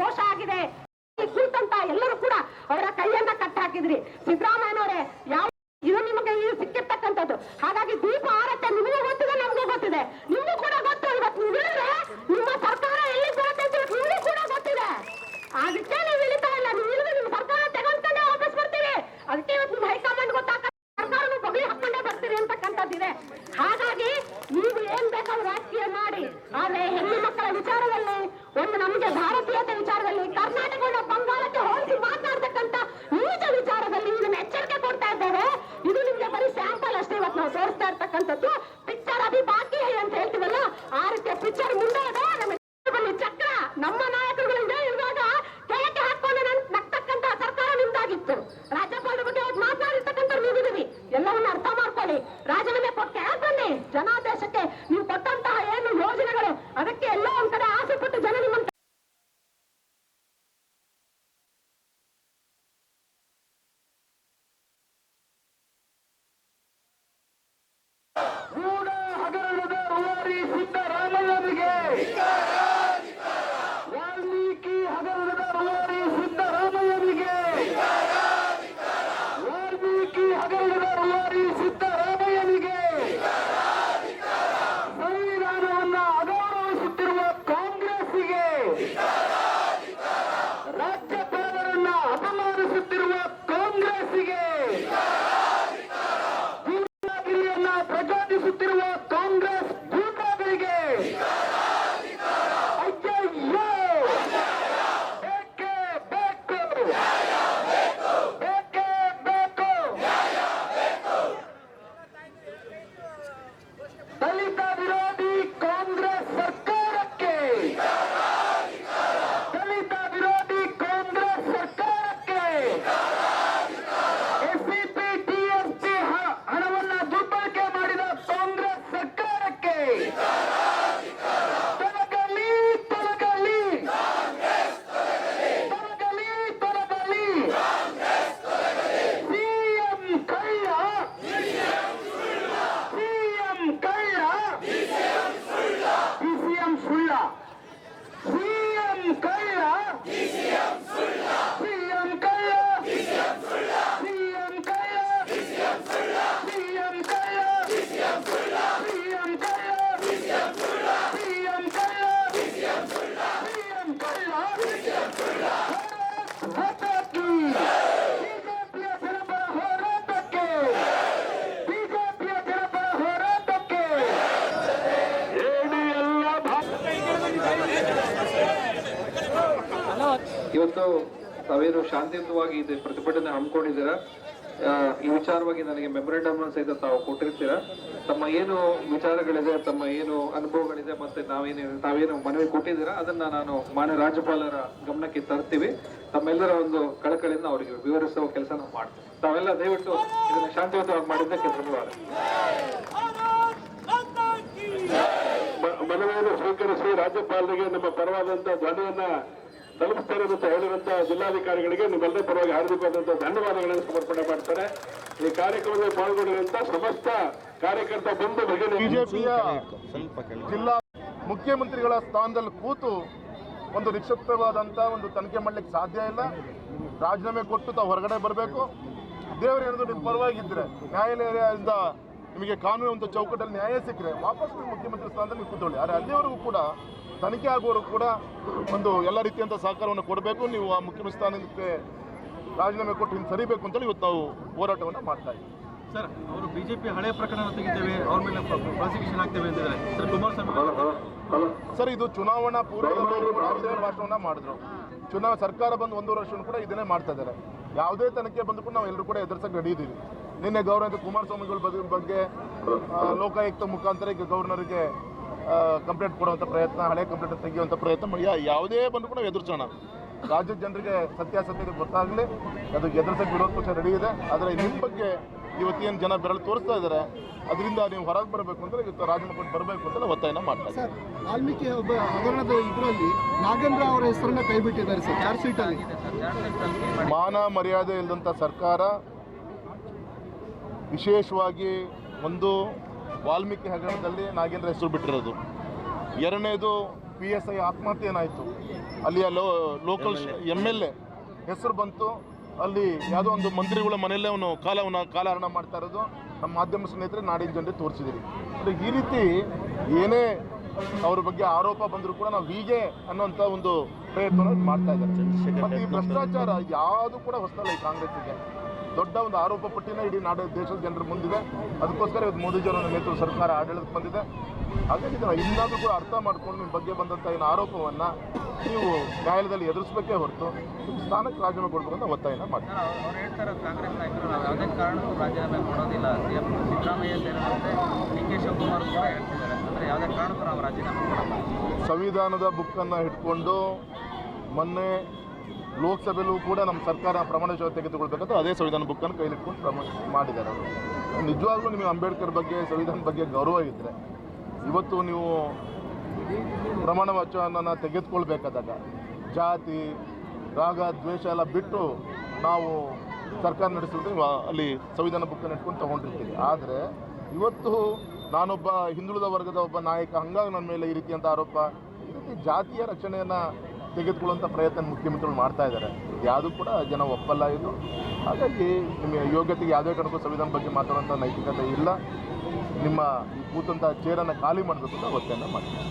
ದೋಷ ಆಗಿದೆ. ಕುರಿತಂತ ಎಲ್ಲರೂ ಕೂಡ ಅವರ ಕೈಯನ್ನ ಕಟ್ಟಾಕಿದ್ರಿ. ಸಿದ್ದರಾಮಯ್ಯನವರೇ ಯಾವ 20 ಇವತ್ತು ತಾವೇನು ಶಾಂತಿಯುತವಾಗಿ ಇದು, ಪ್ರತಿಭಟನೆ ಹಮ್ಮಿಕೊಂಡಿದ್ದೀರಾ? ಈ ವಿಚಾರವಾಗಿ ನನಗೆ ಮೆಮೊರೆಂಡಮ್ ಸಹಿತ ತಾವು ಕೊಟ್ಟಿರ್ತೀರಾ? ತಮ್ಮ ಏನು ವಿಚಾರಗಳಿದೆ, ತಮ್ಮ ಏನು ಅನುಭವಗಳಿದೆ ಮತ್ತೆ ನಾವೇನು, ತಾವೇನು ಮನವಿ ಕೊಟ್ಟಿದ್ದೀರಾ? ಅದನ್ನ ನಾನು ಮಾನ್ಯ ರಾಜ್ಯಪಾಲರ ಗಮನಕ್ಕೆ ತರ್ತೀವಿ. ತಮ್ಮೆಲ್ಲರ ಒಂದು ಕಳಕಳಿಯಿಂದ ಅವರಿಗೆ ವಿವರಿಸುವ ಕೆಲಸ ನಾವು ಮಾಡ್ತೀವಿ. ತಾವೆಲ್ಲ ದಯವಿಟ್ಟು ಇದನ್ನು ಶಾಂತಿಯುತವಾಗಿ ಮಾಡಿದ್ದಕ್ಕೆ ಧನ್ಯವಾದ. ಮನವಿಯನ್ನು ಸ್ವೀಕರಿಸಿ ರಾಜ್ಯಪಾಲರಿಗೆ ನಮ್ಮ ಪರವಾದಂತ ಧ್ವನಿಯನ್ನ ತಲುಪಿಸ್ತಾರೆ ಅಂತ ಹೇಳಿರುವಂತ ಜಿಲ್ಲಾಧಿಕಾರಿಗಳಿಗೆ ನಿಮ್ಮೆಲ್ಲರ ಪರವಾಗಿ ಹಾರ್ದಿಕವಾದಂತಹ ಧನ್ಯವಾದಗಳನ್ನು ಸಮರ್ಪಣೆ ಮಾಡ್ತಾರೆ ಈ ಕಾರ್ಯಕ್ರಮದಲ್ಲಿ ಪಾಲ್ಗೊಂಡಿರುವಂತಹ ಸಮಸ್ತ ಕಾರ್ಯಕರ್ತ ಭಗಿನಿ ಬಿಜೆಪಿಯ ಜಿಲ್ಲಾ ಮುಖ್ಯಮಂತ್ರಿಗಳ ಸ್ಥಾನದಲ್ಲಿ ಕೂತು ಒಂದು ನಿಕ್ಷಿಪ್ತವಾದಂಥ ಒಂದು ತನಿಖೆ ಮಾಡ್ಲಿಕ್ಕೆ ಸಾಧ್ಯ ಇಲ್ಲ. ರಾಜೀನಾಮೆ ಕೊಟ್ಟು ತಾವು ಹೊರಗಡೆ ಬರಬೇಕು. ದೇವರು ಏನಾದ್ರು ನಿಮ್ಮ ಪರವಾಗಿದ್ದರೆ ನ್ಯಾಯಾಲಯದಿಂದ ನಿಮಗೆ ಕಾನೂನು ಒಂದು ಚೌಕಟ್ಟಲ್ಲಿ ನ್ಯಾಯ ಸಿಕ್ಕರೆ ವಾಪಸ್ ಮುಖ್ಯಮಂತ್ರಿ ಸ್ಥಾನದಲ್ಲಿ ಕೂತ್ಕೊಳ್ಳಿ. ಆದರೆ ಅಲ್ಲಿವರೆಗೂ ಕೂಡ ತನಿಖೆ ಆಗುವವರು ಕೂಡ ಒಂದು ಎಲ್ಲ ರೀತಿಯಂತ ಸಹಕಾರವನ್ನು ಕೊಡಬೇಕು. ನೀವು ಆ ಮುಖ್ಯಮಂತ್ರಿ ಸ್ಥಾನಕ್ಕೆ ರಾಜೀನಾಮೆ ಕೊಟ್ಟು ಹಿಂಗೆ ಸರಿಬೇಕು ಅಂತೇಳಿ ಇವತ್ತು ನಾವು ಹೋರಾಟವನ್ನು ಮಾಡ್ತಾ ಇದ್ದೀವಿ. ಸರ್ ಅವರು ಬಿಜೆಪಿ ಹಳೆ ಪ್ರಕರಣ ತೆಗಿತೇವೆ ಅವ್ರ ಮೇಲೆ ಪ್ರಾಸಿಕ್ಯೂಷನ್ ಆಗ್ತೇವೆ ಅಂತಿದ್ದಾರೆ. ಸರ್ ಕುಮಾರಸ್ವಾಮಿ ಸರ್ ಇದು ಚುನಾವಣಾ ಪೂರ್ವ ಕೂಡ ಇದೇ ಭಾಷಣವನ್ನ ಮಾಡಿದ್ರು. ಚುನಾವಣೆ ಸರ್ಕಾರ ಬಂದು ಒಂದೂವರೆ ವರ್ಷ ಕೂಡ ಇದನ್ನೇ ಮಾಡ್ತಾ ಇದ್ದಾರೆ. ಯಾವುದೇ ತನಿಖೆ ಬಂದು ಕೂಡ ನಾವು ಎಲ್ಲರೂ ಕೂಡ ಎದುರಿಸಕ್ಕೆ ರೆಡಿ ಇದ್ದೀವಿ ನಿನ್ನೆ ಗೌರವ ಕುಮಾರಸ್ವಾಮಿಗಳ ಬಗ್ಗೆ- ಲೋಕಾಯುಕ್ತ ಮುಖಾಂತರ ಈಗ ಗವರ್ನರ್ಗೆ ಕಂಪ್ಲೇಂಟ್ ಕೊಡುವಂಥ ಪ್ರಯತ್ನ ಹಳೆ ಕಂಪ್ಲೇಂಟ್ ತೆಗೆಯುವಂಥ ಪ್ರಯತ್ನ ಮಾಡಿ ಯಾವುದೇ ಬಂದರೂ ಕೂಡ ಎದುರಿಸೋಣ. ರಾಜ್ಯದ ಜನರಿಗೆ ಸತ್ಯಾಸತ್ಯತೆ ಗೊತ್ತಾಗಲಿ ಅದು ಎದುರಿಸಕ್ಕೆ ವಿರೋಧ ಪಕ್ಷ ರೆಡಿ ಇದೆ. ಆದರೆ ನಿಮ್ಮ ಬಗ್ಗೆ ಇವತ್ತೇನು ಜನ ಬೆರಳು ತೋರಿಸ್ತಾ ಇದ್ದಾರೆ ಅದರಿಂದ ನೀವು ಹೊರಗೆ ಬರಬೇಕು ಅಂದರೆ ಇವತ್ತು ಕೊಟ್ಟು ಬರಬೇಕು ಅಂತ ಒತ್ತಾಯನ ಮಾಡ್ತಾರೆ ಸರ್ ವಾಲ್ಮೀಕಿ ಒಬ್ಬ ಹಗರಣದ ಇದರಲ್ಲಿ ನಾಗೇಂದ್ರ ಅವರ ಹೆಸರನ್ನ ಕೈಬಿಟ್ಟಿದ್ದಾರೆ ಸರ್ ಚಾರ್ಜ್ ಶೀಟಲ್ಲಿ ಮಾನ ಮರ್ಯಾದೆ ಇಲ್ಲದಂಥ ಸರ್ಕಾರ ವಿಶೇಷವಾಗಿ ಒಂದು ವಾಲ್ಮೀಕಿ ಹಗರಣದಲ್ಲಿ ನಾಗೇಂದ್ರ ಹೆಸರು ಬಿಟ್ಟಿರೋದು. ಎರಡನೇದು ಪಿ ಎಸ್ ಐ ಆತ್ಮಹತ್ಯೆ ಏನಾಯಿತು? ಅಲ್ಲಿಯ ಲೋ ಲೋಕಲ್ ಎಂ ಎಲ್ ಎ ಹೆಸರು ಬಂತು. ಅಲ್ಲಿ ಯಾವುದೋ ಒಂದು ಮಂತ್ರಿಗಳ ಮನೆಯಲ್ಲೇ ಅವನು ಕಾಲವನ್ನು ಕಾಲಹರಣ ಮಾಡ್ತಾ ಇರೋದು. ನಮ್ಮ ಮಾಧ್ಯಮ ಸ್ನೇಹಿತರೆ ನಾಡಿನ ಜನರಿಗೆ ತೋರಿಸಿದ್ರಿ ಅಂದರೆ ಈ ರೀತಿ ಏನೇ ಅವ್ರ ಬಗ್ಗೆ ಆರೋಪ ಬಂದರೂ ಕೂಡ ನಾವು ಹೀಗೆ ಅನ್ನೋಂಥ ಒಂದು ಪ್ರಯತ್ನ ಮಾಡ್ತಾ ಇದ್ದಾರೆ. ಮತ್ತು ಈ ಭ್ರಷ್ಟಾಚಾರ ಯಾವುದು ಕೂಡ ಹೊಸದಲ್ಲ ಈ ಕಾಂಗ್ರೆಸ್ಸಿಗೆ. ದೊಡ್ಡ ಒಂದು ಆರೋಪ ಪಟ್ಟಿನ ಇಡೀ ನಾಡ ದೇಶದ ಜನರ ಮುಂದಿದೆ. ಅದಕ್ಕೋಸ್ಕರ ಇವತ್ತು ಮೋದಿಜಿಯವರ ನೇತೃತ್ವ ಸರ್ಕಾರ ಆಡಳಿತಕ್ಕೆ ಬಂದಿದೆ. ಹಾಗಾಗಿ ಇದನ್ನು ಇನ್ನಾದರೂ ಕೂಡ ಅರ್ಥ ಮಾಡ್ಕೊಂಡು ನಿಮ್ಮ ಬಗ್ಗೆ ಬಂದಂಥ ಏನು ಆರೋಪವನ್ನು ನೀವು ನ್ಯಾಯಾಲಯದಲ್ಲಿ ಎದುರಿಸಬೇಕೇ ಹೊರತು ನಿಮ್ಮ ಸ್ಥಾನಕ್ಕೆ ರಾಜೀನಾಮೆ ಅಂತ ಒತ್ತಾಯನ ಮಾಡಿ ಅವ್ರು ಹೇಳ್ತಾರೆ ಕಾಂಗ್ರೆಸ್ ನಾಯಕರು ನಾವು ಯಾವುದೇ ಕಾರಣಕ್ಕೂ ರಾಜೀನಾಮೆ ಕೊಡೋದಿಲ್ಲ. ಸಿಎಂ ಸಿದ್ದರಾಮಯ್ಯ ಸೇರಿದಂತೆ ಡಿ ಕೆ ಶಿವಕುಮಾರ್ ಕೂಡ ಹೇಳ್ತಿದ್ದಾರೆ. ಅಂದರೆ ಯಾವುದೇ ಕಾರಣಕ್ಕೂ ನಾವು ರಾಜೀನಾಮೆ ಕೊಡಲ್ಲ ಸಂವಿಧಾನದ ಬುಕ್ಕನ್ನು ಹಿಡ್ಕೊಂಡು ಮೊನ್ನೆ ಲೋಕಸಭೆಯಲ್ಲೂ ಕೂಡ ನಮ್ಮ ಸರ್ಕಾರ ಪ್ರಮಾಣ ವಚನ ತೆಗೆದುಕೊಳ್ಬೇಕಂತ ಅದೇ ಸಂವಿಧಾನ ಬುಕ್ಕನ್ನು ಕೈಲಿಟ್ಕೊಂಡು ಪ್ರಮ ಮಾಡಿದ್ದಾರೆ. ನಿಜವಾಗ್ಲೂ ನಿಮಗೆ ಅಂಬೇಡ್ಕರ್ ಬಗ್ಗೆ ಸಂವಿಧಾನ ಬಗ್ಗೆ ಗೌರವ ಇದ್ದರೆ ಇವತ್ತು ನೀವು ಪ್ರಮಾಣ ವಚನ ತೆಗೆದುಕೊಳ್ಬೇಕಾದಾಗ ಜಾತಿ, ರಾಗ, ದ್ವೇಷ ಎಲ್ಲ ಬಿಟ್ಟು ನಾವು ಸರ್ಕಾರ ನಡೆಸಿದ್ರೆ ಅಲ್ಲಿ ಸಂವಿಧಾನ ಬುಕ್ಕನ್ನು ಇಟ್ಕೊಂಡು ತೊಗೊಂಡಿರ್ತೀವಿ ಆದರೆ ಇವತ್ತು ನಾನೊಬ್ಬ ಹಿಂದುಳಿದ ವರ್ಗದ ಒಬ್ಬ ನಾಯಕ, ಹಂಗಾಗಿ ನನ್ನ ಮೇಲೆ ಈ ರೀತಿಯಂಥ ಆರೋಪ. ಈ ರೀತಿ ಜಾತಿಯ ರಕ್ಷಣೆಯನ್ನು ತೆಗೆದುಕೊಳ್ಳುವಂಥ ಪ್ರಯತ್ನ ಮುಖ್ಯಮಂತ್ರಿಗಳು ಮಾಡ್ತಾ ಇದ್ದಾರೆ. ಯಾವುದು ಕೂಡ ಜನ ಒಪ್ಪಲ್ಲ ಇದು. ಹಾಗಾಗಿ ನಿಮ್ಮ ಯೋಗ್ಯತೆಗೆ ಯಾವುದೇ ಕಾರಣಕ್ಕೂ ಸಂವಿಧಾನ ಬಗ್ಗೆ ಮಾತಾಡುವಂಥ ನೈತಿಕತೆ ಇಲ್ಲ. ನಿಮ್ಮ ಕೂತಂಥ ಚೇರನ್ನು ಖಾಲಿ ಮಾಡಬೇಕು ಅಂತ ಒತ್ತಾಯ ಮಾಡ್ತೀನಿ.